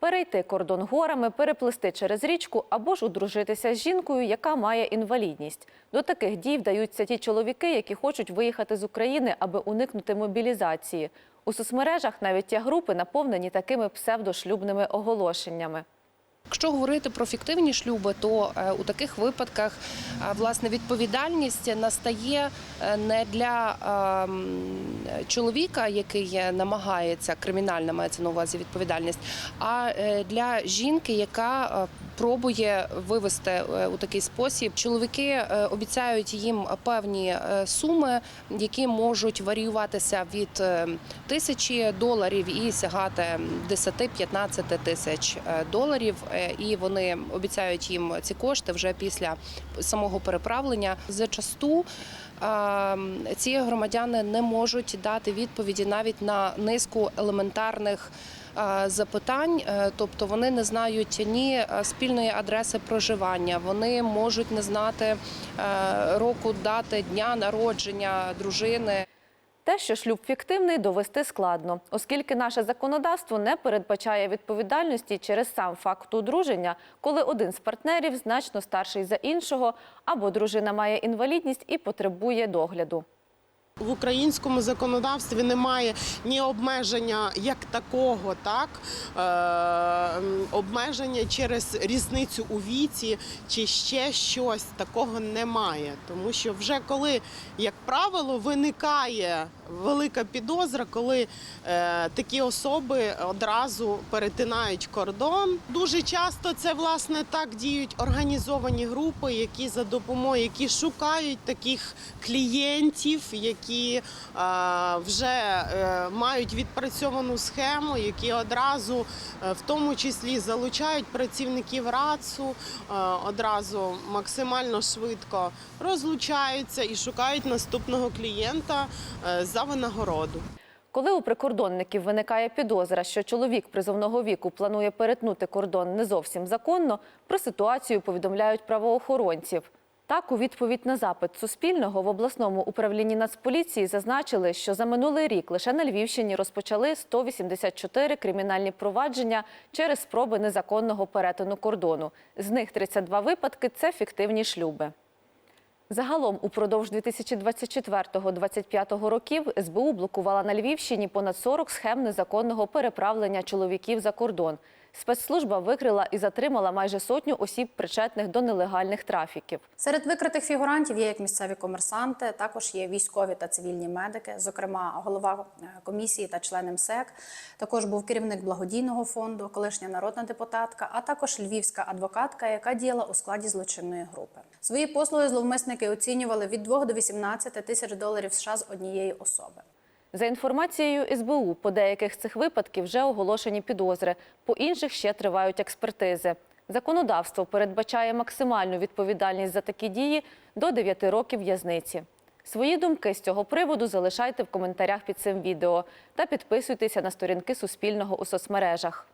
перейти кордон горами, переплисти через річку або ж одружитися з жінкою, яка має інвалідність. До таких дій вдаються ті чоловіки, які хочуть виїхати з України, аби уникнути мобілізації. У соцмережах навіть ті групи, наповнені такими псевдошлюбними оголошеннями. Якщо говорити про фіктивні шлюби, то е, у таких випадках е, власне відповідальність настає е, не для ем, чоловіка, який намагається кримінальна мається на увазі відповідальність, а для жінки, яка пробує вивести е, у такий спосіб. Чоловіки е, обіцяють їм певні е, суми, які можуть варіюватися від тисячі доларів і сягати 10-15 тисяч доларів. І вони обіцяють їм ці кошти вже після самого переправлення. Зачасту ці громадяни не можуть дати відповіді навіть на низку елементарних. Е, Запитань, Е, тобто вони не знають ні е, спільної адреси проживання, вони можуть не знати року дати дня народження дружини. Те, що шлюб фіктивний, довести складно, оскільки наше законодавство не передбачає відповідальності через сам факт одруження, коли один з партнерів значно старший за іншого, або дружина має інвалідність і потребує догляду. В українському законодавстві немає ні обмеження як такого, так е, обмеження через різницю у віці чи ще щось такого немає. Тому що вже коли, як правило, виникає велика підозра, коли е, такі особи одразу перетинають кордон. Дуже часто це власне так діють організовані групи, які за допомогою, які шукають таких клієнтів, які е, вже е, мають відпрацьовану схему, які одразу, е, в тому числі, залучають працівників РАЦу, одразу максимально швидко розлучаються і шукають наступного клієнта за винагороду. Коли у прикордонників виникає підозра, що чоловік призовного віку планує перетнути кордон не зовсім законно, про ситуацію повідомляють правоохоронців. Так, у відповідь на запит Суспільного в обласному управлінні Нацполіції зазначили, що за минулий рік лише на Львівщині розпочали 184 кримінальні провадження через спроби незаконного перетину кордону. З них 32 випадки це фіктивні шлюби. Загалом упродовж 2024-2025 років СБУ блокувала на Львівщині понад 40 схем незаконного переправлення чоловіків за кордон. Спецслужба викрила і затримала майже сотню осіб, причетних до нелегальних трафіків. Серед викритих фігурантів є як місцеві комерсанти, також є військові та цивільні медики, зокрема голова е, комісії та член МСЕК. Також був керівник благодійного фонду, колишня народна депутатка, а також львівська адвокатка, яка діяла у складі злочинної групи. Свої послуги зловмисники оцінювали від 2 до 18 тисяч доларів США з однієї особи. За інформацією СБУ, по деяких з цих випадків вже оголошені підозри, по інших ще тривають експертизи. Законодавство передбачає максимальну відповідальність за такі дії до 9 років в'язниці. Свої думки з цього приводу залишайте в коментарях під цим відео та підписуйтеся на сторінки Суспільного у соцмережах.